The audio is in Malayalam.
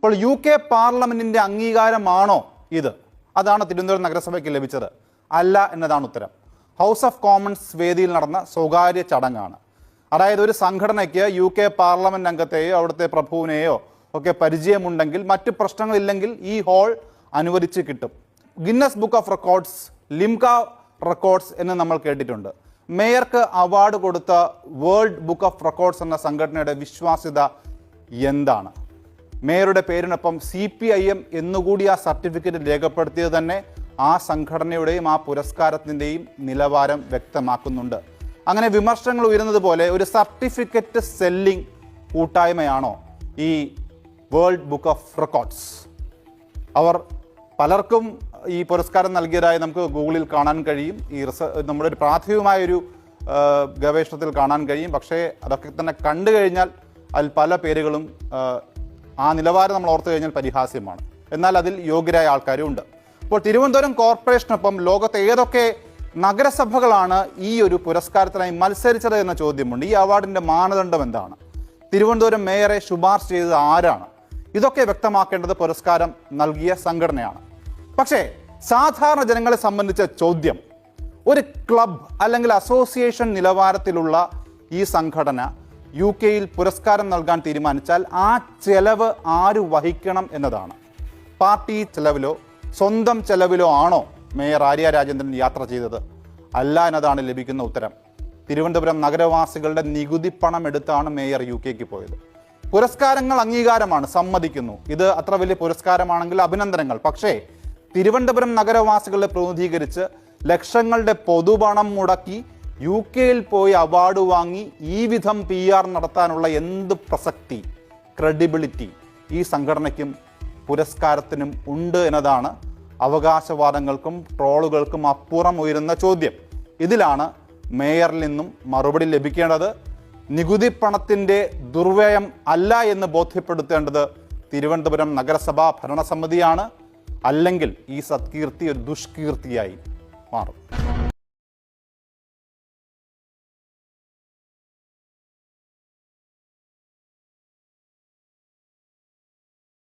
അപ്പോൾ യു കെ പാർലമെന്റിന്റെ അംഗീകാരമാണോ ഇത്? അതാണ് തിരുവനന്തപുരം നഗരസഭയ്ക്ക് ലഭിച്ചത്. അല്ല എന്നതാണ് ഉത്തരം. ഹൗസ് ഓഫ് കോമൺസ് വേദിയിൽ നടന്ന സ്വകാര്യ ചടങ്ങാണ്. അതായത് ഒരു സംഘടനയ്ക്ക് യു കെ പാർലമെന്റ് അംഗത്തെയോ അവിടുത്തെ പ്രഭുവിനെയോ ഒക്കെ പരിചയമുണ്ടെങ്കിൽ മറ്റ് പ്രശ്നങ്ങളില്ലെങ്കിൽ ഈ ഹോൾ അനുവദിച്ച് കിട്ടും. Guinness book of records Limca records എന്ന് നമ്മൾ കേട്ടിട്ടുണ്ട്. മേയർക്ക് അവാർഡ് കൊടുത്ത വേൾഡ് ബുക്ക് ഓഫ് റെക്കോർഡ്സ് എന്ന സംഘടനയുടെ വിശ്വാസ്യത എന്താണ്? മേയറുടെ പേരിനൊപ്പം സി പി ഐ എം എന്നുകൂടി ആ സർട്ടിഫിക്കറ്റ് രേഖപ്പെടുത്തിയത് തന്നെ ആ സംഘടനയുടെയും ആ പുരസ്കാരത്തിന്റെയും നിലവാരം വ്യക്തമാക്കുന്നുണ്ട്. അങ്ങനെ വിമർശനങ്ങൾ ഉയരുന്നത് പോലെ ഒരു സർട്ടിഫിക്കറ്റ് സെല്ലിംഗ് കൂട്ടായ്മയാണോ ഈ വേൾഡ് ബുക്ക് ഓഫ് റെക്കോർഡ്സ്? അവർ പലർക്കും ഈ പുരസ്കാരം നൽകിയതായി നമുക്ക് ഗൂഗിളിൽ കാണാൻ കഴിയും. ഈ റിസ നമ്മുടെ ഒരു പ്രാഥമികമായൊരു ഗവേഷണത്തിൽ കാണാൻ കഴിയും. പക്ഷേ അതൊക്കെ തന്നെ കണ്ടു കഴിഞ്ഞാൽ അതിൽ പല പേരുകളും ആ നിലവാരം നമ്മൾ ഓർത്തു കഴിഞ്ഞാൽ പരിഹാസ്യമാണ്. എന്നാൽ അതിൽ യോഗ്യരായ ആൾക്കാരും ഉണ്ട്. അപ്പോൾ തിരുവനന്തപുരം കോർപ്പറേഷനൊപ്പം ലോകത്തെ ഏതൊക്കെ നഗരസഭകളാണ് ഈ ഒരു പുരസ്കാരത്തിനായി മത്സരിച്ചത് എന്ന ചോദ്യമുണ്ട്. ഈ അവാർഡിന്റെ മാനദണ്ഡം എന്താണ്? തിരുവനന്തപുരം മേയറെ ശുപാർശ ചെയ്തത് ആരാണ്? ഇതൊക്കെ വ്യക്തമാക്കേണ്ടത് പുരസ്കാരം നൽകിയ സംഘടനയാണ്. പക്ഷേ സാധാരണ ജനങ്ങളെ സംബന്ധിച്ച ചോദ്യം ഒരു ക്ലബ് അല്ലെങ്കിൽ അസോസിയേഷൻ നിലവാരത്തിലുള്ള ഈ സംഘടന യു കെയിൽ പുരസ്കാരം നൽകാൻ തീരുമാനിച്ചാൽ ആ ചെലവ് ആര് വഹിക്കണം എന്നതാണ്. പാർട്ടി ചെലവിലോ സ്വന്തം ചെലവിലോ ആണോ മേയർ ആര്യ രാജേന്ദ്രൻ യാത്ര ചെയ്തത്? അല്ല എന്നതാണ് ലഭിക്കുന്ന ഉത്തരം. തിരുവനന്തപുരം നഗരവാസികളുടെ നികുതി പണം എടുത്താണ് മേയർ യു കെക്ക് പോയത്. പുരസ്കാരങ്ങൾ അംഗീകാരമാണ് സമ്മതിക്കുന്നു. ഇത് അത്ര വലിയ പുരസ്കാരമാണെങ്കിൽ അഭിനന്ദനങ്ങൾ. പക്ഷേ തിരുവനന്തപുരം നഗരവാസികളെ പ്രതിനിധീകരിച്ച് ലക്ഷങ്ങളുടെ പൊതുപണം മുടക്കി യു കെയിൽ പോയി അവാർഡ് വാങ്ങി ഈ വിധം പി ആർ നടത്താനുള്ള എന്ത് പ്രസക്തി ക്രെഡിബിലിറ്റി ഈ സംഘടനയ്ക്കും പുരസ്കാരത്തിനും ഉണ്ട് എന്നതാണ് അവകാശവാദങ്ങൾക്കും ട്രോളുകൾക്കും അപ്പുറം ഉയരുന്ന ചോദ്യം. ഇതിലാണ് മേയറിൽ നിന്നും മറുപടി ലഭിക്കേണ്ടത്. നികുതി പണത്തിന്റെ ദുർവ്യയം അല്ല എന്ന് ബോധ്യപ്പെടുത്തേണ്ടത് തിരുവനന്തപുരം നഗരസഭാ ഭരണസമിതിയാണ്. അല്ലെങ്കിൽ ഈ സത്കീർത്തി ഒരു ദുഷ്കീർത്തിയായി മാറും.